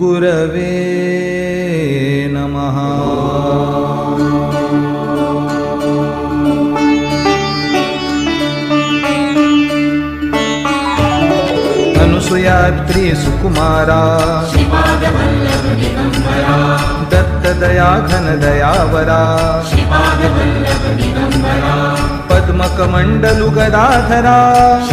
गुरवे नमः अनुसुयाद्रिसुकुमारा दत्तदयाघन दयावरा पद्मकमण्डलुगदाधरास्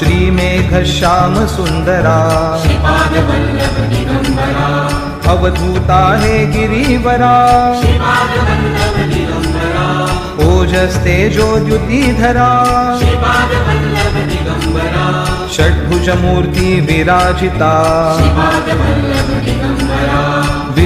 श्री मेघ श्याम सुंदरा अवधूता गिरीवरा ओजस्ते ओजस्तेजोद्युतिधरा षड्भुजमूर्ति विराजिता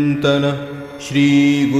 चिन्तन श्रीगुरुदेवदत्त